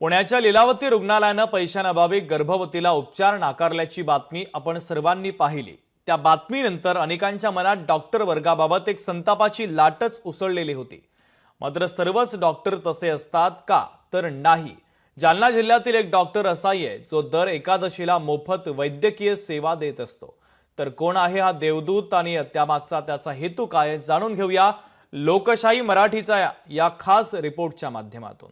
पुण्याच्या लिलावती रुग्णालयानं पैशांअभावी गर्भवतीला उपचार नाकारल्याची बातमी आपण सर्वांनी पाहिली. त्या बातमीनंतर अनेकांच्या मनात डॉक्टर वर्गाबाबत एक संतापाची लाटच उसळलेली होती. मात्र सर्वच डॉक्टर तसे असतात का? तर नाही. जालना जिल्ह्यातील एक डॉक्टर असाही आहे जो दर एकादशीला मोफत वैद्यकीय सेवा देत असतो. तर कोण आहे हा देवदूत आणि त्यामागचा त्याचा हेतू काय? जाणून घेऊया. लोकशाही मराठीचा या- या खास रिपोर्टच्या माध्यमातून.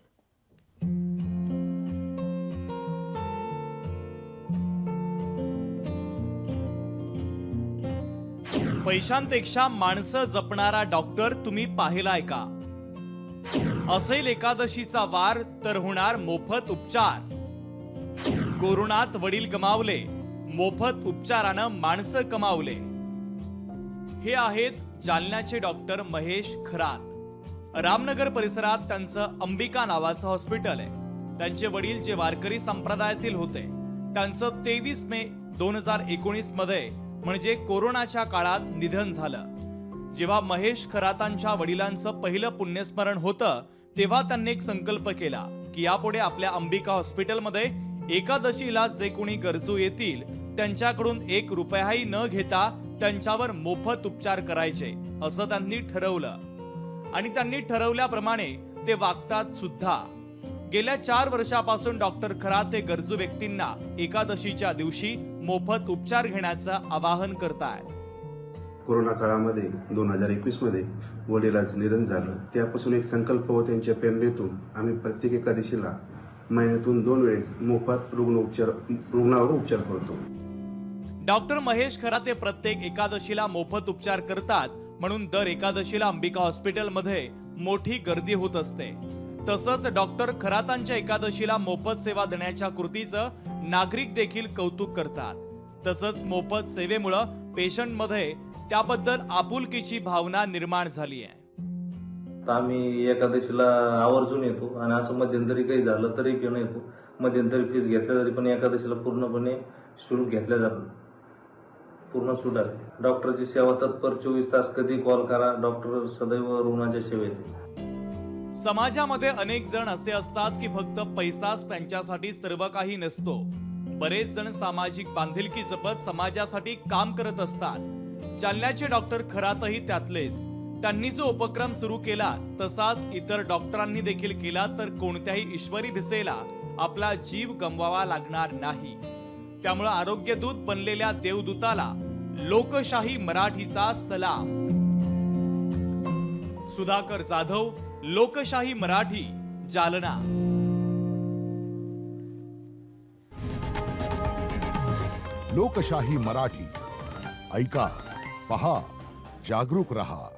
पैशांपेक्षा माणसं जपणारा डॉक्टर तुम्ही पाहिलाय का? असेल एकादशीचा वार तर होणार मोफत उपचार. कोरोनात वडील गमावले मोफत उपचारानं माणसं कमावले. हे आहेत जालन्याचे डॉक्टर महेश खरात. रामनगर परिसरात त्यांचं अंबिका नावाचं हॉस्पिटल आहे. त्यांचे वडील जे वारकरी संप्रदायातील होते त्यांचं तेवीस मे दोन हजार एकोणीसमध्ये म्हणजे कोरोनाच्या काळात निधन झालं. जेव्हा महेश खरातांच्या वडिलांचं पहिलं पुण्यस्मरण होतं तेव्हा त्यांनी एक संकल्प केला की यापुढे आपल्या अंबिका हॉस्पिटलमध्ये एकादशीला जे कोणी गरजू येतील त्यांच्याकडून एक रुपयाही न घेता त्यांच्यावर मोफत उपचार करायचे असं त्यांनी ठरवलं. आणि त्यांनी ठरवल्याप्रमाणे ते वागतात सुद्धा. गेल्या चार वर्षापासून डॉक्टर खरात हे गरजू व्यक्तींना एकादशीच्या दिवशी मोफत उपचार घेण्याचं आवाहन करतायत कोरोना काळामध्ये दोन हजार एकवीसमध्ये वडिलाचं निधन झालं. त्यापासून एक संकल्प व त्यांच्या प्रेरणेतून आम्ही प्रत्येक एकादशीला महिन्यातून दोन वेळेस मोफत रुग्ण उपचार रुग्णावर उपचार करतो. डॉक्टर महेश खराते प्रत्येक एकादशीला मोफत उपचार करतात म्हणून दर एकादशीला अंबिका हॉस्पिटलमध्ये मोठी गर्दी होत असते. तसंच डॉक्टर खरातांच्या एकादशीला मोफत सेवा देण्याच्या कृतीचं नागरिक देखील कौतुक करतात. तसंच मोफत सेवेमुळं पेशंटमध्ये त्याबद्दल आपुलकीची भावना निर्माण झाली आहे. तर आम्ही एकादशीला आवर्जून येतो आणि असं मध्यंतरी काही झालं तरी घेऊन येतो. मध्यंतरी फीस घेतल्या तरी पण एकादशीला पूर्णपणे शुल्क घेतल्या जातं पूर्ण सूट असते डॉक्टरची सेवा तत्पर चोवीस तास कधी कॉल करा डॉक्टर सदैव रुग्णाच्या सेवेत आहे. समाजामध्ये अनेक जण असे असतात की फक्त पैसाच त्यांच्यासाठी सर्व काही नसतो. बरेच जण सामाजिक बांधिलकी जपत समाजासाठी काम करत असतात. जालन्याचे डॉक्टर खरातही त्यातलेच. त्यांनी जो उपक्रम सुरू केला तसाच इतर डॉक्टरांनी देखील केला तर कोणत्याही ईश्वरी भिसेला आपला जीव गमवावा लागणार नाही. त्यामुळे आरोग्यदूत बनलेल्या देवदूताला लोकशाही मराठीचा सलाम. सुधाकर जाधव लोकशाही मराठी जालना. लोकशाही मराठी. ऐका पहा जागरूक रहा.